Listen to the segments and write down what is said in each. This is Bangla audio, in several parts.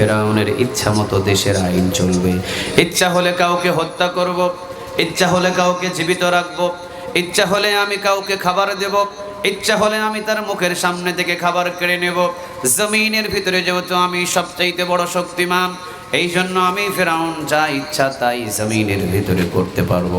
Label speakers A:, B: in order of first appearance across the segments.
A: ফেরাউনের ইচ্ছা মতো দেশের আইন চলবে। ইচ্ছা হলে কাউকে হত্যা করব, ইচ্ছা হলে কাউকে জীবিত রাখব, ইচ্ছা হলে আমি কাউকে খাবার দেব, ইচ্ছা হলে আমি তার মুখের সামনে থেকে খাবার কেড়ে নেব। জমিনের ভিতরে যেহেতু আমি সবচাইতে বড় শক্তিমান এই জন্য আমি ফেরাউন, যা ইচ্ছা তাই জমিনের ভিতরে করতে পারব।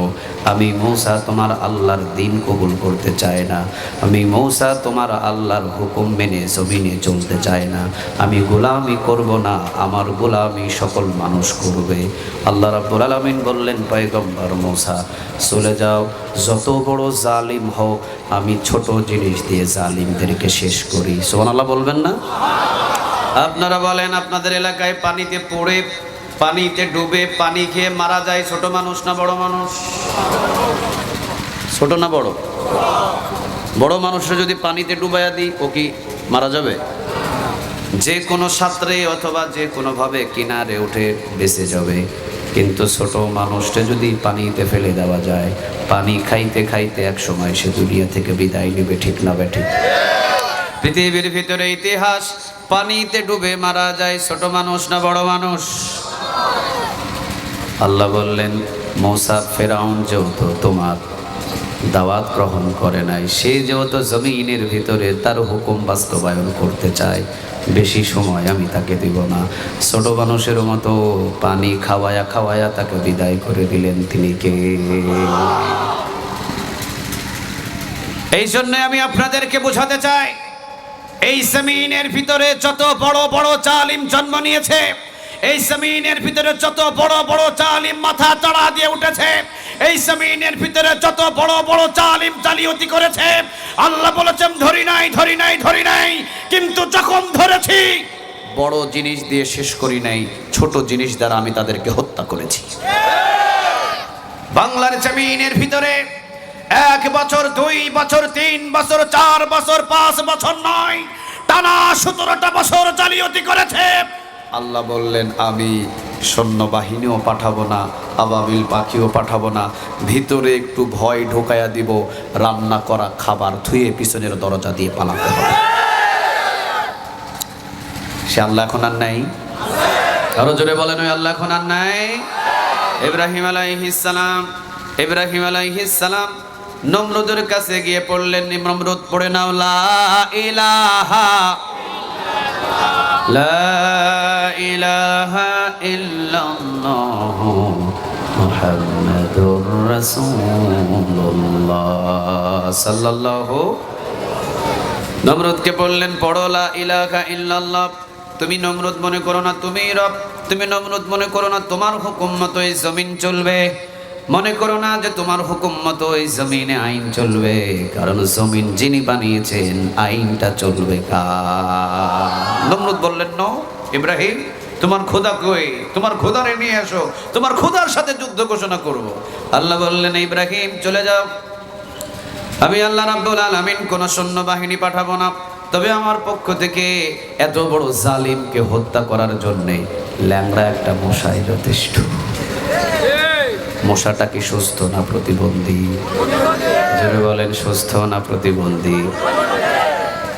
A: আমি মৌসা তোমার আল্লাহর দিন কবুল করতে চাই না। আমি মৌসা তোমার আল্লাহর হুকুম মেনে জমিনে চলতে চাই না। আমি গোলামি করব না, আমার গোলামি সকল মানুষ করবে। আল্লাহ রাব্বুল আলামিন বললেন, পয়গম্বর মৌসা, চলে যাও। যত বড় জালিম হোক আমি ছোট জিনিস দিয়ে জালিমদেরকে শেষ করি। সোমান আল্লাহ বলবেন না? আপনারা বলেন, আপনাদের এলাকায় পানিতে পড়ে, পানিতে ডুবে পানি খেয়ে মারা যায় ছোট মানুষ না বড় মানুষ? ছোট না বড়? বড় মানুষরা যদি পানিতে ডুবাইয়া দিই, ও কি মারা যাবে? যে কোনো সাঁতরে অথবা যে কোনোভাবে কিনারে উঠে বেঁচে যাবে। কিন্তু ছোট মানুষটা যদি পানিতে ফেলে দেওয়া যায়, পানি খাইতে খাইতে এক সময় সে দুনিয়া থেকে বিদায় নেবে, ঠিক না বেঠিক পৃথিবীর ভিতরে ইতিহাস, পানিতে ডুবে মারা যায় ছোট মানুষ না বড় মানুষ? আল্লাহ বললেন, মৌসা, ফেরাউন যেহেতু তোমার দাওয়াত গ্রহণ করে নাই, সে যেহেতু জমিনের ভিতরে তার হুকুম বাস্তবায়ন করতে চায়, বেশি সময় আমি তাকে দিব না। ছোট মানুষের মতো পানি খাওয়ায়া খাওয়ায়া তাকে বিদায় করে দিলেন তিনি কে? এই জন্য আমি আপনাদেরকে বোঝাতে চাই এই জমিনের ভিতরে যত বড় বড় জালিম জন্ম নিয়েছে, এই জমিনের ভিতরে যত বড় বড় জালিম মাথা চড়া দিয়ে উঠেছে, এই জমিনের ভিতরে যত বড় বড় জালিম জালিয়াতি করেছে, আল্লাহ বলেছেন, ধরি নাই ধরি নাই ধরি নাই, কিন্তু যখন ধরেছি, বড় জিনিস দিয়ে শেষ করি নাই, ছোট জিনিস দ্বারা আমি তাদেরকে হত্যা করেছি। বাংলার জমিনের ভিতরে এক বছর, দুই বছর, তিন বছর, চার বছর, পাঁচ বছর নয়। টানা সতেরোটা বছর জালিয়াতি করেছে। আল্লাহ বললেন, আমি সৈন্যবাহিনীও পাঠাবো না, আবাবিল পাখিও পাঠাবো না, ভিতরে একটু ভয় ঢোকায়া দিব, রান্না করা খাবার ধুয়ে পিছনের দরজা দিয়ে পালাতে হবে। সে আল্লাহ এখন আর নাই? আরও জোরে বলেন, ওই আল্লাহ এখন আর নাই? ইব্রাহিম আলাইহিসসালাম ইব্রাহিম আলাইহিসসালাম নমরুদের কাছে গিয়ে পড়লেন নমরুদ পড়ে নাও, লা ইলাহা লা ইলাহা বললেন পড়ো, লা ইলাহা ইল্লাল্লাহ। তুমি নমরুদ মনে করো না তুমি রব। তুমি নমরুদ মনে করো না, তোমার হুকুম মতো এই জমিন চলবে। মনে করো না যে তোমার হুকুম মতো এই জমিনে আইন চলবে, কারণ জমিন যিনি বানিয়েছেন, আইনটা চলবে বললেন, ন, ইব্রাহিম, তোমার খোদা কই? তোমার খোদারে নিয়ে আসো তোমার খোদার সাথে যুদ্ধ ঘোষণা করব। আল্লাহ বললেন, ইব্রাহিম, চলে যাও। আমি আল্লাহ রাব্বুল আলামিন, কোন সৈন্য বাহিনী পাঠাবো না। তবে আমার পক্ষ থেকে এত বড় জালিমকে হত্যা করার জন্যে ল্যাংড়া একটা মশাই যথেষ্ট। মশাটা কি সুস্থ না প্রতিবন্ধী? জোরে বলেন, সুস্থ না প্রতিবন্ধী?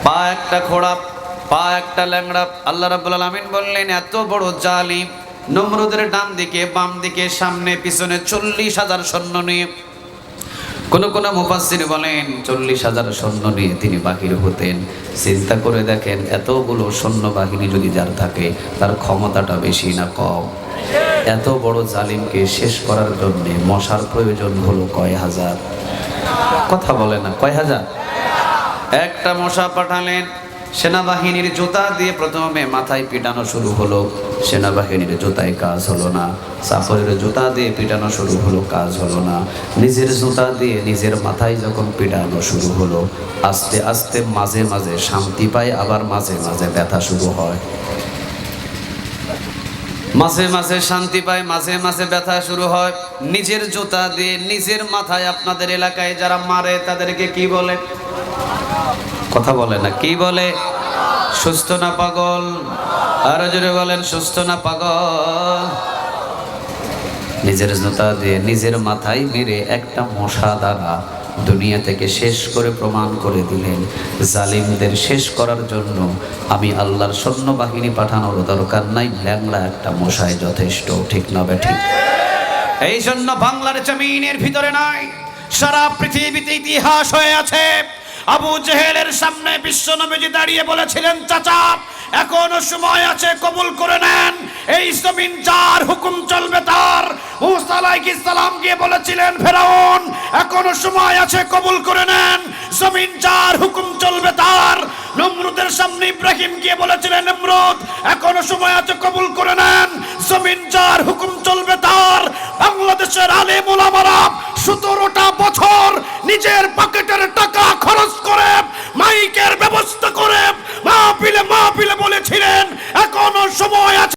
A: পা একটা খোড়া পা একটা ল্যাংড়া আল্লাহ রাব্বুল আলামিন বললেন, এত বড় জালিম, নমরুদের ডান দিকে, বাম দিকে, সামনে, পিছনে চল্লিশ হাজার সৈন্য নিয়ে কোন কোন মুফাসসির বলেন, চল্লিশ হাজার সৈন্য নিয়ে তিনি বাহির হতেন। চিন্তা করে দেখেন, এতগুলো সৈন্য বাহিনী যদি যার থাকে, তার ক্ষমতাটা বেশি না কম। এত বড় জালিমকে শেষ করার জন্য মশার প্রয়োজন হলো কয় হাজার? কথা বলে না, কয় হাজার? একটা মশা পাঠালেন সেনাবাহিনীর জুতা দিয়ে প্রথমে মাথায় পিটানো শুরু হলো। সেনাবাহিনীর জুতায় কাজ হলো না। সাফরের জুতা দিয়ে পিটানো শুরু হলো, কাজ হলো না। নিজের জুতা দিয়ে নিজের মাথায় যখন পিটানো শুরু হলো, আস্তে আস্তে মাঝে মাঝে শান্তি পায়, আবার মাঝে মাঝে ব্যথা শুরু হয়। মাঝে মাঝে শান্তি পায়, মাঝে মাঝে ব্যথা শুরু হয়। নিজের জুতা দিয়ে নিজের মাথায় আপনাদের এলাকায় যারা মারে, তাদেরকে কি বলে? কথা বলে না। কি বলে? সুস্থ না পাগল? আরও জোরে বলেন, সুস্থ না পাগল? নিজের জুতা দিয়ে নিজের মাথায় মেরে একটা মশা দ্বারা দুনিয়া থেকে শেষ করে প্রমাণ করে দিলেন। জালিমদের শেষ করার জন্য আমি আল্লাহর সৈন্যবাহিনী পাঠানোর দরকার নাই। ল্যাংড়া একটা মশায় যথেষ্ট, ঠিক না ঠিক? এই জন্য বাংলার জমিনের ভিতরে নাই। সারা পৃথিবীতে ইতিহাস হয়ে আছে। আবু জেহেলের সামনে বিশ্বনবীজি দাঁড়িয়ে বলেছিলেন, চাচা, এখনও সময় আছে, কবুল করে নেন। এই জমিন যার হুকুম চলবে তার। সালাম গিয়ে বলেছিলেন, ফেরাউন, এখনও সময় আছে, কবুল করে নেন। জমিন যার হুকুম চলবে তার। নমরুদের সামনে ইব্রাহিম গিয়ে বলেছিলেন, নমরুদ, এখনও সময় আছে, কবুল করে নেন। জমিন যার হুকুম চলবে তার। বাংলাদেশের আলেম ওলামারা সতেরোটা বছর নিজের টাকা